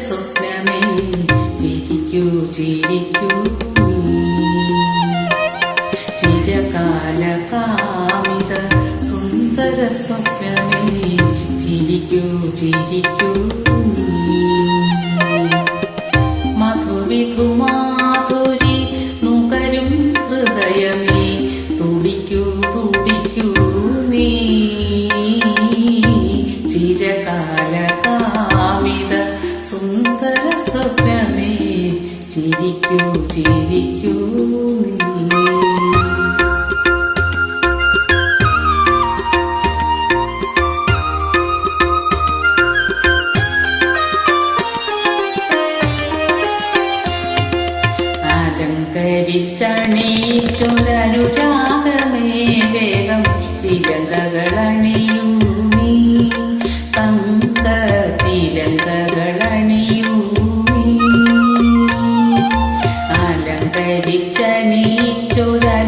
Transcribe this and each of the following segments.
സ്വപ്നമേ ചിരിക്കൂ ചിരിക്കൂ നീ. ചിരകാലകാമിത സുന്ദര സ്വപ്നമേ ചിരിക്കൂ ചിരിക്കൂ ചിരിക്കൂ ചിരിക്കൂ നീ അലങ്കരിച്ചണീച്ചൊരനുരാഗമേ വേഗം ചിലങ്കകളണിയൂ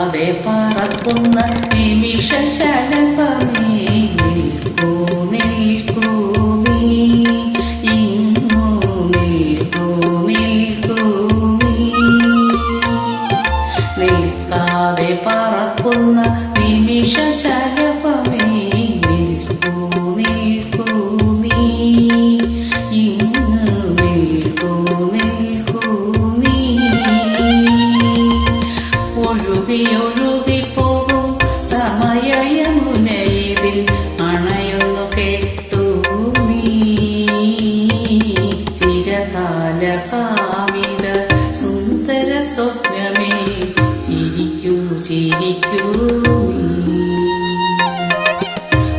നിൽക്കാതെ പറക്കുന്ന നിമിഷ ശലഭമേ നിൽക്കൂ നിൽക്കൂ നീ. ഇങ്ങു നിൽക്കൂ നിൽക്കൂ നീ. നിൽക്കാതെ പറക്കുന്ന കാമിത സുന്ദര സ്വപ്നമേ. ചിരിക്കൂ ചിരിക്കൂ.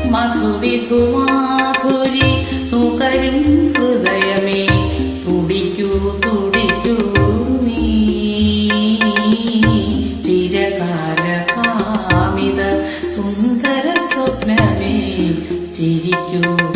മധുവിധു മാധുരി നുകരും ഹൃദയമേ. തുടിക്കൂ തുടിക്കൂ നീ. ചിരകാല കാമിത സുന്ദര സ്വപ്നമേ. ചിരിക്കൂ